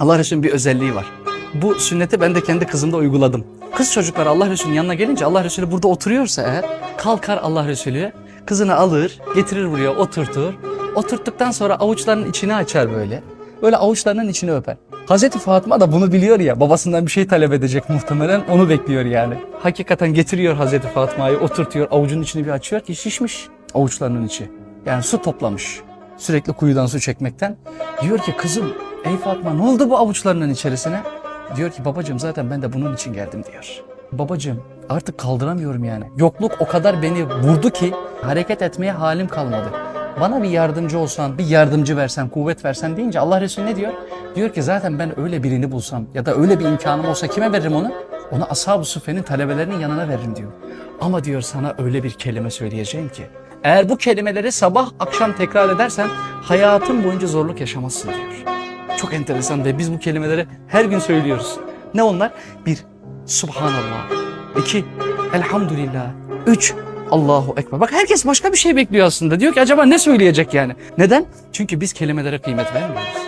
Allah Resulü'nün bir özelliği var. Bu sünneti ben de kendi kızımda uyguladım. Kız çocuklar Allah Resulü'nün yanına gelince Allah Resulü burada oturuyorsa eğer kalkar Allah Resulü kızını alır getirir buraya oturtur. Oturttuktan sonra avuçlarının içini açar böyle. Böyle avuçlarının içini öper. Hazreti Fatıma da bunu biliyor ya babasından bir şey talep edecek muhtemelen onu bekliyor yani. Hakikaten getiriyor Hazreti Fatıma'yı oturtuyor avucunun içini bir açıyor ki şişmiş avuçlarının içi. Yani su toplamış. Sürekli kuyudan su çekmekten. Diyor ki kızım ey Fatma ne oldu bu avuçlarının içerisine? Diyor ki babacığım zaten ben de bunun için geldim diyor. Babacığım artık kaldıramıyorum yani. Yokluk o kadar beni vurdu ki hareket etmeye halim kalmadı. Bana bir yardımcı olsan, bir yardımcı versen, kuvvet versen deyince Allah Resulü ne diyor? Diyor ki zaten ben öyle birini bulsam ya da öyle bir imkanım olsa kime veririm onu? Onu Ashab-ı Suffe'nin talebelerinin yanına veririm diyor. Ama diyor sana öyle bir kelime söyleyeceğim ki eğer bu kelimeleri sabah akşam tekrar edersen hayatın boyunca zorluk yaşamazsın diyor. Çok enteresan ve biz bu kelimeleri her gün söylüyoruz. Ne onlar? Bir, Subhanallah. İki, Elhamdülillah. Üç, Allahu Ekber. Bak herkes başka bir şey bekliyor aslında. Diyor ki acaba ne söyleyecek yani? Neden? Çünkü biz kelimelere kıymet vermiyoruz.